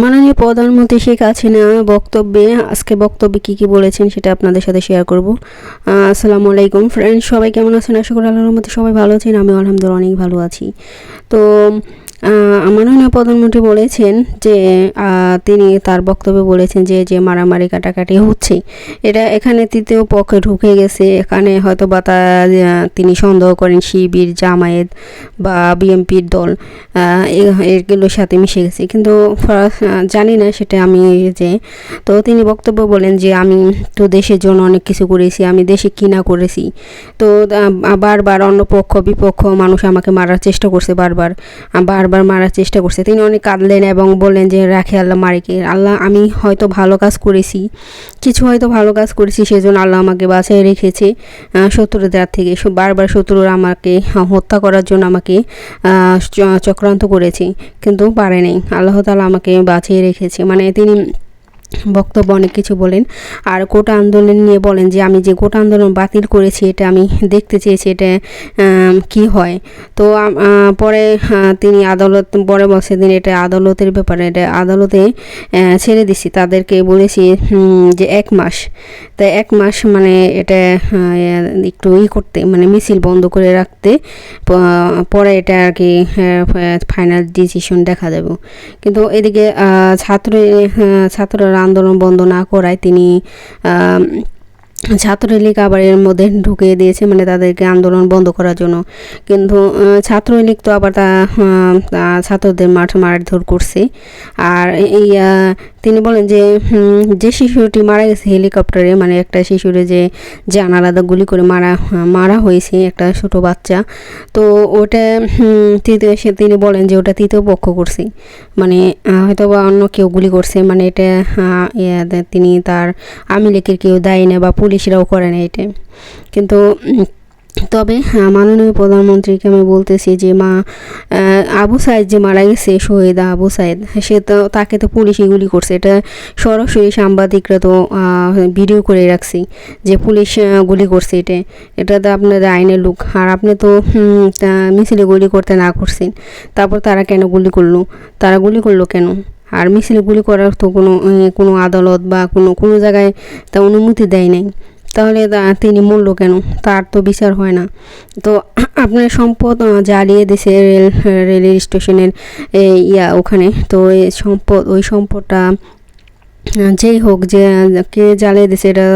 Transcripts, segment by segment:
মাননীয় প্রধানমন্ত্রী শেখ হাসিনা বক্তব্যে আজকে বক্তব্যে কী কী বলেছেন সেটা আপনাদের সাথে শেয়ার করব। আসসালামু আলাইকুম। ফ্রেন্ডস সবাই কেমন আছেন? আশা করি আল্লাহর মধ্যে সবাই ভালো আছেন। আমি আলহামদুলিল্লাহ অনেক ভালো আছি। তো আহ, মাননীয় প্রধানমন্ত্রী বলেছেন যে তিনি তার বক্তব্যে বলেছেন যে যে মারামারি কাটাকাটি হচ্ছে। এটা এখানে তৃতীয় পক্ষে ঢুকে গেছে। এখানে হয়তো বা তা তিনি সন্দেহ করেন শিবির জামায়াত বা বিএনপির দল এগুলোর সাথে মিশে গেছে। কিন্তু জানি না সেটা আমি যে তো তিনি বক্তব্য বলেন যে আমি তো দেশের জন্য অনেক কিছু করেছি আমি দেশে কিনা করেছি? তো বারবার অন্য পক্ষ বিপক্ষ মানুষ আমাকে মারার চেষ্টা করছে বারবার। আহ, বারবার মারার চেষ্টা করছে। তিনি অনেক কাঁদলেন এবং বললেন যে, রাখে আল্লাহ মারিকে আল্লাহ, আমি হয়তো ভালো কাজ করেছি। কিছু হয়তো ভালো কাজ করেছি, সেজন্য আল্লাহ আমাকে বাঁচিয়ে রেখেছে শত্রুদের থেকে। বারবার শত্রুরা আমাকে হত্যা করার জন্য আমাকে চক্রান্ত করেছে, কিন্তু পারে নাই। আল্লাহ তালা আমাকে বাঁচিয়ে রেখেছে। মানে তিনি বক্তব্য অনেক কিছু বলেন। আর কোটা আন্দোলন নিয়ে বলেন যে, আমি যে কোটা আন্দোলন বাতিল করেছি, এটা আমি দেখতে চেয়েছি, এটা কি হয়? তো পরে তিনি আদালত, পরে বলছে দিন এটা আদালতের ব্যাপারে, এটা আদালতে ছেড়ে দিছি। তাদেরকে বলেছি যে এক মাস। তাই এক মাস মানে এটা একটু ই করতে মানে মিছিল বন্ধ করে রাখতে পরে এটা আর কি ফাইনাল ডিসিশন দেখা যাবে কিন্তু এদিকে ছাত্র ছাত্ররা আন্দোলন বন্ধ না করায় তিনি ছাত্রলীগ আবার এর মধ্যে ঢুকিয়ে দিয়েছে মানে তাদেরকে আন্দোলন বন্ধ করার জন্য। কিন্তু ছাত্রলীগ তো আবার তা ছাত্রদের মাঠ মারধর করছে। আর এই তিনি বলেন যে যে শিশুটি মারা গেছে হেলিকপ্টারে মানে একটা শিশুরে যে জানালাদা গুলি করে মারা মারা হয়েছে একটা ছোট বাচ্চা, তো ওটা তৃতীয় সে, তিনি বলেন যে ওটা তৃতীয় পক্ষ করছে। মানে হয়তো বা অন্য কেউ গুলি করছে মানে এটা তিনি তার লেখের কেউ দায়ী না বা পুলিশরাও করে না এটা। কিন্তু তবে হ্যাঁ, মাননীয় প্রধানমন্ত্রীকে আমি বলতেছি যে মা আবু সাইদ যে মারা গেছে শহীদ আবু সাইদ সে তো তাকে তো পুলিশই গুলি করছে। এটা সরাসরি সাংবাদিকরা তো ভিডিও করে রাখছি যে পুলিশ গুলি করছে এটা। এটা তো আপনাদের আইনের লোক। আর আপনি তো মিছিলে গুলি করতে না করছেন। তারপর তারা কেন গুলি করল? তারা গুলি করল কেন? আর মিছিলে গুলি করার তো কোনো কোনো আদালত বা কোনো কোনো জায়গায় তা অনুমতি দেয় নাই। তাহলে তিনি মূল্য কেন? তার তো বিচার হয় না। তো আপনার সম্পদ জ্বালিয়ে দিছে রেল, রেলের স্টেশনের ইয়া ওখানে। তো সম্পদ, ওই সম্পদটা যেই হোক যে কে জ্বালিয়ে দিছে এটা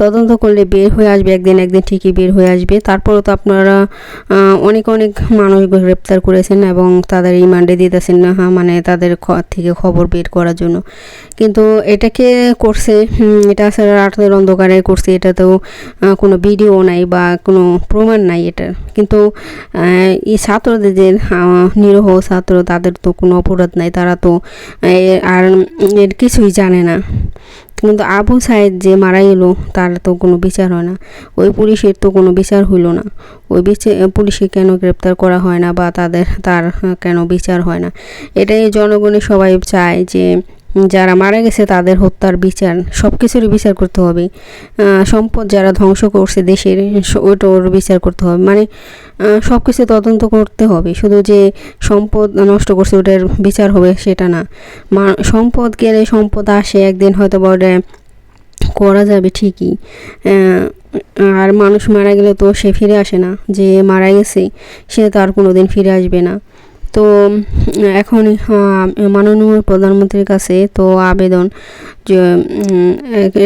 তদন্ত করলে বের হয়ে আসবে একদিন একদিন ঠিকই বের হয়ে আসবে। তারপরও তো আপনারা অনেক অনেক মানুষ গ্রেপ্তার করেছেন এবং তাদের রিমান্ডে দিতেছেন না হ্যাঁ, মানে তাদের থেকে খবর বের করার জন্য। কিন্তু এটাকে করছে? এটা আসলে রাতের অন্ধকারে করছে এটা তো কোনো ভিডিও নাই বা কোনো প্রমাণ নাই এটার। কিন্তু এই ছাত্রদের যে নিরহ ছাত্র তাদের তো কোনো অপরাধ নাই তারা তো আর এর কিছুই জানে না। কিন্তু আবু সাইদ যে মারা গেলো, তার তো কোনো বিচার হয় না। ওই পুলিশের তো কোনো বিচার হইল না। ওই বিচার পুলিশে কেন গ্রেপ্তার করা হয় না বা তাদের, তার কেন বিচার হয় না? এটাই জনগণের সবাই চায় যে যারা মারা গেছে তাদের হত্যার বিচার সব কিছুরই বিচার করতে হবে। সম্পদ যারা ধ্বংস করছে দেশের ওটার বিচার করতে হবে। মানে সব কিছু তদন্ত করতে হবে। শুধু যে সম্পদ নষ্ট করছে ওটার বিচার হবে সেটা না। সম্পদ গেলে সম্পদ আসে, একদিন হয়তো বা করা যাবে ঠিকই। আর মানুষ মারা গেলে তো সে ফিরে আসে না। যে মারা গেছে, সে তো আর কোনো দিন ফিরে আসবে না। তো এখন আহ, মাননীয় প্রধানমন্ত্রীর কাছে তো আবেদন। যে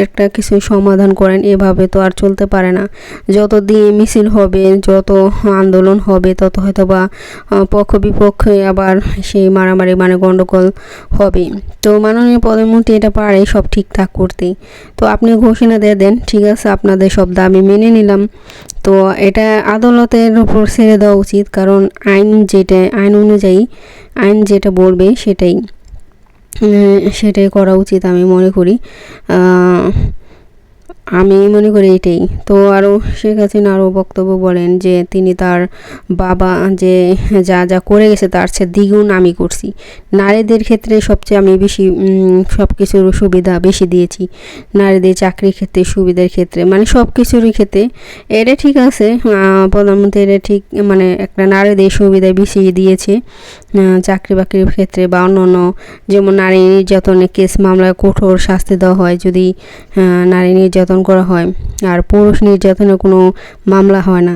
একটা কিছু সমাধান করেন, এভাবে তো আর চলতে পারে না। যত দিন মিছিল হবে, যত আন্দোলন হবে, তত হয়তো বা পক্ষ বিপক্ষে আবার সেই মারামারি মানে গণ্ডগোল হবে। তো মাননীয় প্রধানমন্ত্রী এটা পারে সব ঠিকঠাক করতে। তো আপনি ঘোষণা দিয়ে দেন, ঠিক আছে, আপনাদের সব দাবি মেনে নিলাম। তো এটা আদালতের উপর ছেড়ে দেওয়া উচিত, কারণ আইন যেটা, আইন অনুযায়ী, আইন যেটা বলবে সেটাই। সেটাই করা উচিত আমি মনে করি। আমি মনে করি এটাই। তো আরও শেখ হাসিনা আরও বক্তব্য বলেন যে, তিনি তার বাবা যে যা যা করে গেছে তার চেয়ে দ্বিগুণ আমি করছি। নারীদের ক্ষেত্রে সবচেয়ে আমি বেশি সব কিছুর সুবিধা বেশি দিয়েছি। নারীদের চাকরির ক্ষেত্রে, সুবিধার ক্ষেত্রে মানে সব কিছুরই ক্ষেত্রে। এটা ঠিক আছে প্রধানমন্ত্রী এটা ঠিক মানে একটা নারীদের সুবিধা বেশি দিয়েছে চাকরি বাকরির ক্ষেত্রে বা অন্য অন্য, যেমন নারী নির্যাতনের কেস মামলায় কঠোর শাস্তি দেওয়া হয়, যদি নারী নির্যাতন করা হয়। আর পুরুষ নির্যাতনের কোনো মামলা হয় না।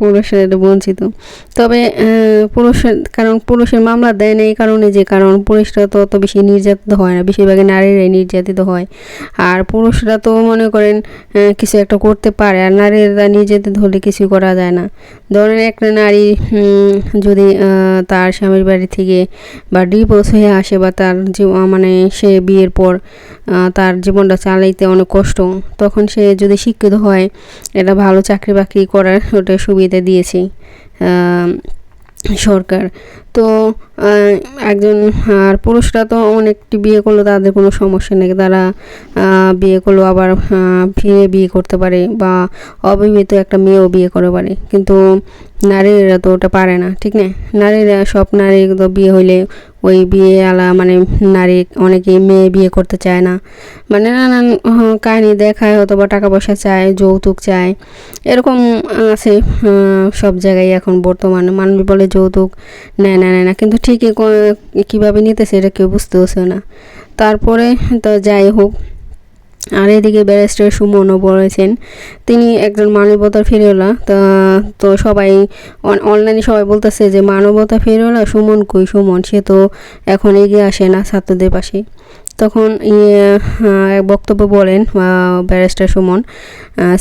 পুরুষের বঞ্চিত। তবে পুরুষের, কারণ পুরুষের মামলা দেয় না এই কারণে যে কারণ পুরুষরা তো অত বেশি নির্যাতিত হয় না, বেশিরভাগই নারীরাই নির্যাতিত হয়। আর পুরুষরা তো মনে করেন কিছু একটা করতে পারে, আর নারীরা নির্যাতিত হলে কিছু করা যায় না। ধরেন একটা নারী যদি তার স্বামীর বাড়ি থেকে বা ডিভোর্স হয়ে আসে বা তার মানে সে বিয়ের পর তার জীবনটা চালাইতে অনেক কষ্ট, তখন সে যদি শিক্ষিত হয়, এটা ভালো চাকরি বাকরি করার ওটা সুবিধা দিয়েছে সরকার। তো একজন, আর পুরুষরা তো অনেকটি বিয়ে করল, তাদের কোনো সমস্যা নেই। তারা বিয়ে করল, আবার ফিরে বিয়ে করতে পারে বা অবিবাহিত একটা মেয়েও বিয়ে করতে পারে। কিন্তু নারীরা তো ওটা পারে না, ঠিক না? নারীরা, সব নারী তো বিয়ে হইলে ওই বিয়ে আলা মানে নারী, অনেকে মেয়ে বিয়ে করতে চায় না। মানে নানান কাহিনি দেখায় হয়তো বা টাকা পয়সা চায়, যৌতুক চায়। এরকম আছে সব জায়গায় এখন বর্তমানে। মানুষ বলে যৌতুক নেয় না নেয় না। কিন্তু ঠিকই কীভাবে নিতেছে এটা কেউ বুঝতে পারছে না। তারপরে তো যাই হোক, আর এদিকে ব্যারিস্টার সুমনও বলেছেন, তিনি একজন মানবতা ফেরিওলা তা, তো সবাই অনলাইনে সবাই বলতেছে যে, মানবতা ফেরিওলা সুমন কই সুমন? সে তো এখন এগিয়ে আসে না ছাত্রদের পাশে। তখন ইয়ে বক্তব্য বলেন ব্যারিস্টার সুমন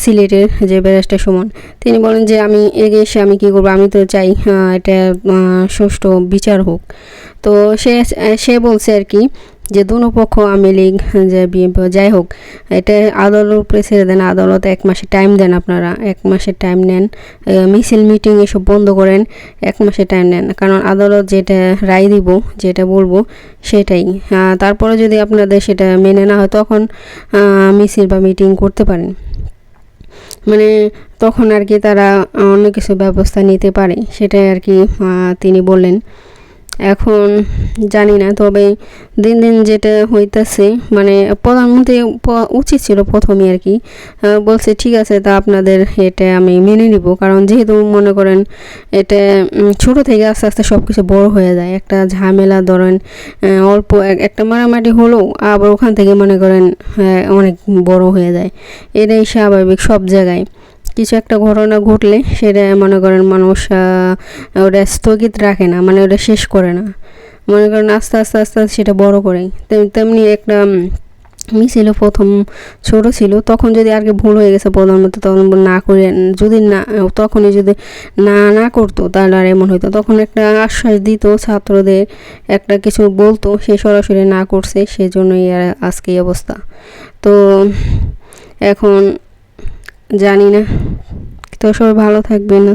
সিলেটের যে ব্যারিস্টার সুমন, তিনি বলেন যে আমি এগিয়ে এসে আমি কী করব? আমি তো চাই এটা সুষ্ঠু বিচার হোক। তো সে সে বলছে আর কি যে দুনো পক্ষ আওয়ামী লীগ, যে বিএনপি, যাই হোক, এটা আদালত উপরে ছেড়ে দেন। আদালত এক মাসের টাইম দেন আপনারা। এক মাসের টাইম নেন। মিছিল মিটিং এসব বন্ধ করেন। এক মাসের টাইম নেন। কারণ আদালত যেটা রায় দিব, যেটা বলব, সেটাই। তারপরে যদি আপনাদের সেটা মেনে না হয়, তখন মিছিল বা মিটিং করতে পারেন। মানে তখন আর কি তারা অন্য কিছু ব্যবস্থা নিতে পারে। সেটাই আর কি তিনি বললেন। এখন জানি না, তবে দিন দিন যেটা হইতেছে মানে প্রধানমন্ত্রী উচিত ছিল প্রথমে আর কি বলছে ঠিক আছে, তা আপনাদের এটা আমি মেনে নিব। কারণ যেহেতু মনে করেন এটা ছোট থেকে আস্তে আস্তে সব কিছু বড় হয়ে যায়। একটা ঝামেলা ধরেন অল্প একটা মারামারি হলেও আবার ওখান থেকে মনে করেন অনেক বড় হয়ে যায়। এটাই স্বাভাবিক সব জায়গায়। কিছু একটা ঘটনা ঘটলে সেটা মনে করেন মানুষ ওটা স্থগিত রাখে না মানে ওটা শেষ করে না। মনে করেন আস্তে আস্তে আস্তে আস্তে সেটা বড় করে তেমনি একটা মিছিল প্রথম ছোট ছিল, তখন যদি আর কি ভুল হয়ে গেছে প্রধানমন্ত্রী তখন না করে, যদি না, তখনই যদি না না করতো, তাহলে আর এমন হইতো। তখন একটা আশ্বাস দিত ছাত্রদের, একটা কিছু বলতো, সে সরাসরি না করছে, সেজন্যই আর আজকে এই অবস্থা। তো এখন জানি না। তো সবাই ভালো থাকবে না